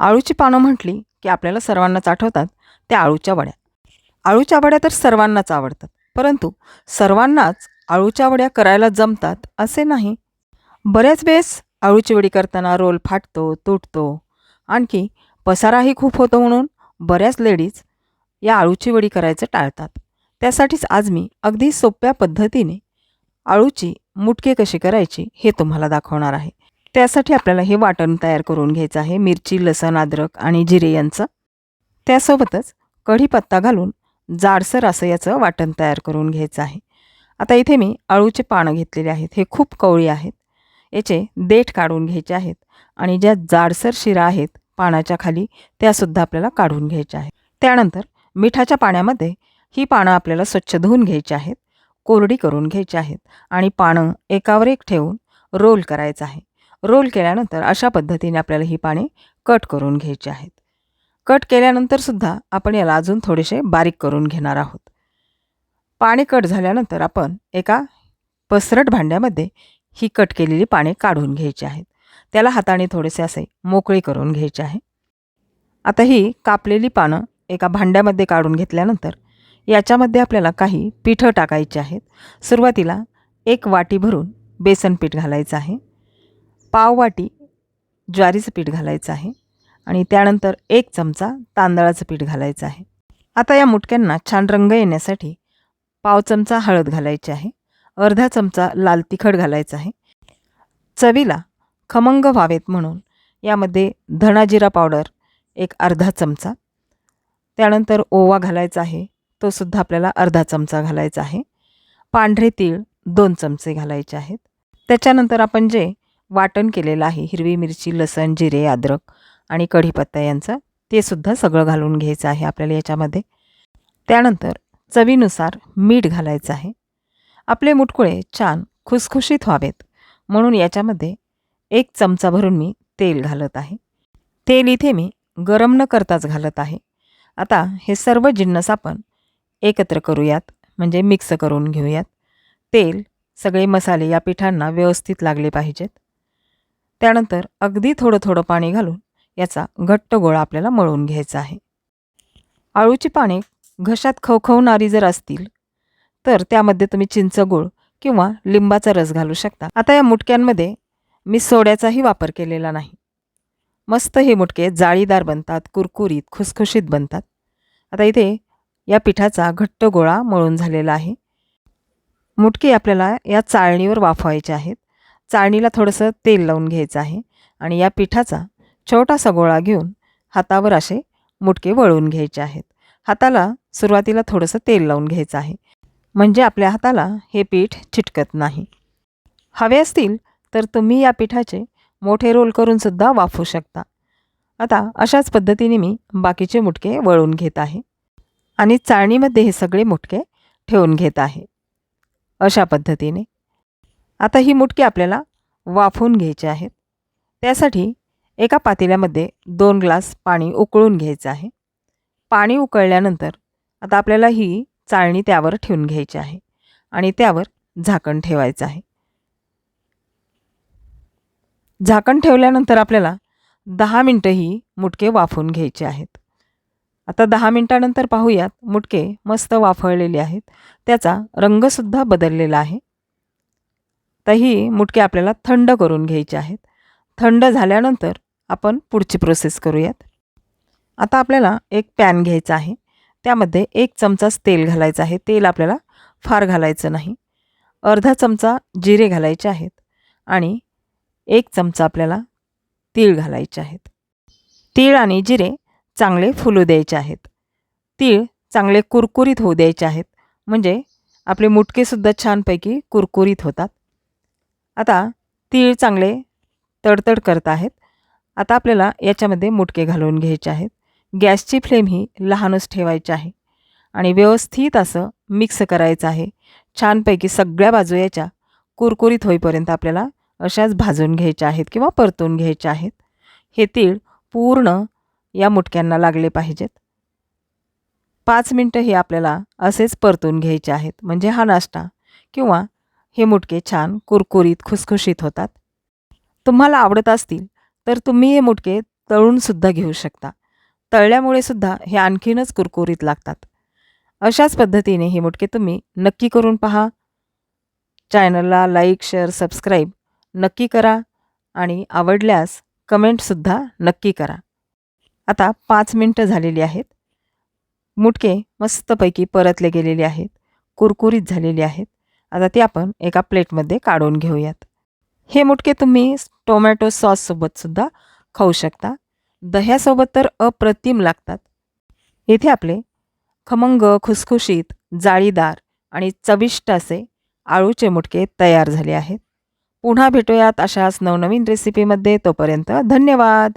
आळूची पानं म्हटली की आपल्याला सर्वांनाच आठवतात त्या आळूच्या वड्या. आळूच्या वड्या तर सर्वांनाच आवडतात परंतु सर्वांनाच आळूच्या वड्या करायला जमतात असे नाही. बऱ्याच वेळेस आळूची वडी करताना रोल फाटतो तुटतो आणखी पसाराही खूप होतो म्हणून बऱ्याच लेडीज या आळूची वडी करायचं टाळतात. त्यासाठीच आज मी अगदी सोप्या पद्धतीने आळूची मुटके कशी करायची हे तुम्हाला दाखवणार आहे. त्यासाठी आपल्याला हे वाटण तयार करून घ्यायचं आहे. मिरची लसण अद्रक आणि जिरे यांचं. त्यासोबतच कढीपत्ता घालून जाडसर असं याचं वाटण तयार करून घ्यायचं आहे. आता इथे मी आळूचे पानं घेतलेले आहेत. हे खूप कवळी आहेत. याचे देठ काढून घ्यायचे आहेत आणि ज्या जाडसर शिरा आहेत पानाच्या खाली त्यासुद्धा आपल्याला काढून घ्यायच्या आहेत. त्यानंतर मिठाच्या पाण्यामध्ये ही पानं आपल्याला स्वच्छ धुवून घ्यायची आहेत. कोरडी करून घ्यायची आहेत आणि पानं एकावर एक ठेवून रोल करायचं आहे. रोल केल्यानंतर अशा पद्धतीने आपल्याला ही पाने कट करून घ्यायची आहेत. कट केल्यानंतरसुद्धा आपण याला अजून थोडेसे बारीक करून घेणार आहोत. पाने कट झाल्यानंतर आपण एका पसरट भांड्यामध्ये ही कट केलेली पाने काढून घ्यायची आहेत. त्याला हाताने थोडेसे असे मोकळे करून घ्यायचे आहे. आता ही कापलेली पानं एका भांड्यामध्ये काढून घेतल्यानंतर याच्यामध्ये आपल्याला काही पिठं टाकायची आहेत. सुरुवातीला एक वाटी भरून बेसन पीठ घालायचं आहे. पाववाटी ज्वारीचं पीठ घालायचं आहे आणि त्यानंतर एक चमचा तांदळाचं पीठ घालायचं आहे. आता या मुटक्यांना छान रंग येण्यासाठी पाव चमचा हळद घालायची आहे. अर्धा चमचा लाल तिखट घालायचा आहे. चवीला खमंग व्हावेत म्हणून यामध्ये धणाजिरा पावडर एक अर्धा चमचा. त्यानंतर ओवा घालायचा आहे. तो सुद्धा आपल्याला अर्धा चमचा घालायचा आहे. पांढरे तीळ दोन चमचे घालायचे आहेत. त्याच्यानंतर आपण जे वाटण केलेलं आहे. हिरवी मिरची लसण जिरे अद्रक आणि कढीपत्ता यांचं ते सुद्धा सगळं घालून घ्यायचं आहे आपल्याला याच्यामध्ये. त्यानंतर चवीनुसार मीठ घालायचं आहे. आपले मुटकुळे छान खुसखुशीत व्हावेत. म्हणून याच्यामध्ये एक चमचा भरून मी तेल घालत आहे. तेल इथे मी गरम न करताच घालत आहे. आता हे सर्व जिन्नस आपण एकत्र करूयात. म्हणजे मिक्स करून घेऊयात. तेल सगळे मसाले या पिठांना व्यवस्थित लागले पाहिजेत. त्यानंतर अगदी थोडं थोडं पाणी घालून याचा घट्ट गोळा आपल्याला मळून घ्यायचा आहे. आळूची पाने घशात खवखवणारी जर असतील तर त्यामध्ये तुम्ही चिंचगूळ किंवा लिंबाचा रस घालू शकता. आता या मुटक्यांमध्ये मी सोड्याचाही वापर केलेला नाही. मस्त हे मुटके जाळीदार बनतात कुरकुरीत खुसखुशीत बनतात. आता इथे या पिठाचा घट्ट गोळा मळून झालेला आहे. मुटके आपल्याला या चाळणीवर वाफवायचे आहेत. चाळणीला थोडंसं तेल लावून घ्यायचं आहे आणि या पिठाचा छोटासा गोळा घेऊन हातावर असे मुटके वळवून घ्यायचे आहेत. हाताला सुरुवातीला थोडंसं तेल लावून घ्यायचं आहे. म्हणजे आपल्या हाताला हे पीठ चिटकत नाही. हवे असतील तर तुम्ही या पिठाचे मोठे रोल करूनसुद्धा वाफू शकता. आता अशाच पद्धतीने मी बाकीचे मुटके वळून घेत आहे. आणि चाळणीमध्ये हे सगळे मुटके ठेवून घेत आहे. अशा पद्धतीने. आता ही मुटकी आपल्याला वाफवून घ्यायची आहेत. त्यासाठी एका पातेल्यामध्ये दोन ग्लास पाणी उकळून घ्यायचं आहे. पाणी उकळल्यानंतर आता आपल्याला ही चाळणी त्यावर ठेवून घ्यायची आहे आणि त्यावर झाकण ठेवायचं आहे. झाकण ठेवल्यानंतर आपल्याला दहा मिनटं ही मुटके वाफवून घ्यायचे आहेत. आता दहा मिनटानंतर पाहूयात मुटके मस्त वाफळलेले आहेत. त्याचा रंगसुद्धा बदललेला आहे. तर ही मुटके आपल्याला थंड करून घ्यायचे आहेत. थंड झाल्यानंतर आपण पुढची प्रोसेस करूयात. आता आपल्याला एक पॅन घ्यायचा आहे. त्यामध्ये एक चमचाच तेल घालायचं आहे. तेल आपल्याला फार घालायचं नाही. अर्धा चमचा जिरे घालायचे आहेत आणि एक चमचा आपल्याला तीळ घालायचे आहेत. तीळ आणि जिरे चांगले फुलू द्यायचे आहेत. तीळ चांगले कुरकुरीत होऊ द्यायचे आहेत. म्हणजे आपले मुटकेसुद्धा छानपैकी कुरकुरीत होतात. आता तीळ चांगले तडतड करत आहेत. आता आपल्याला याच्यामध्ये मुटके घालून घ्यायचे आहेत. गॅसची फ्लेम ही लहानच ठेवायची आहे. आणि व्यवस्थित असं मिक्स करायचं आहे. छानपैकी सगळ्या बाजू याच्या कुरकुरीत होईपर्यंत आपल्याला अशाच भाजून घ्यायच्या आहेत किंवा परतून घ्यायच्या आहेत. हे तीळ पूर्ण या मुटक्यांना लागले पाहिजेत. पाच मिनटं हे आपल्याला असेच परतून घ्यायचे आहेत. म्हणजे हा नाश्ता किंवा हे मुटके छान कुरकुरीत खुसखुशीत होतात. तुम्हाला आवडत असतील तर तुम्ही हे मुटके तळूनसुद्धा घेऊ शकता. तळल्यामुळे सुद्धा हे आणखीनच कुरकुरीत लागतात. अशाच पद्धतीने हे मुटके तुम्ही नक्की करून पहा. चॅनलला लाईक शेअर सबस्क्राईब नक्की करा आणि आवडल्यास कमेंटसुद्धा नक्की करा. आता पाच मिनटं झालेली आहेत. मुटके मस्तपैकी परतले गेलेले आहेत कुरकुरीत झालेले आहेत. आता ते आपण एका प्लेटमध्ये काढून घेऊयात. हे मुटके तुम्ही टोमॅटो सॉससोबतसुद्धा खाऊ शकता. दह्यासोबत तर अप्रतिम लागतात. येथे आपले खमंग खुसखुशीत जाळीदार आणि चविष्ट असे आळूचे मुटके तयार झाले आहेत. पुन्हा भेटूयात अशाच नवनवीन रेसिपीमध्ये तोपर्यंत धन्यवाद!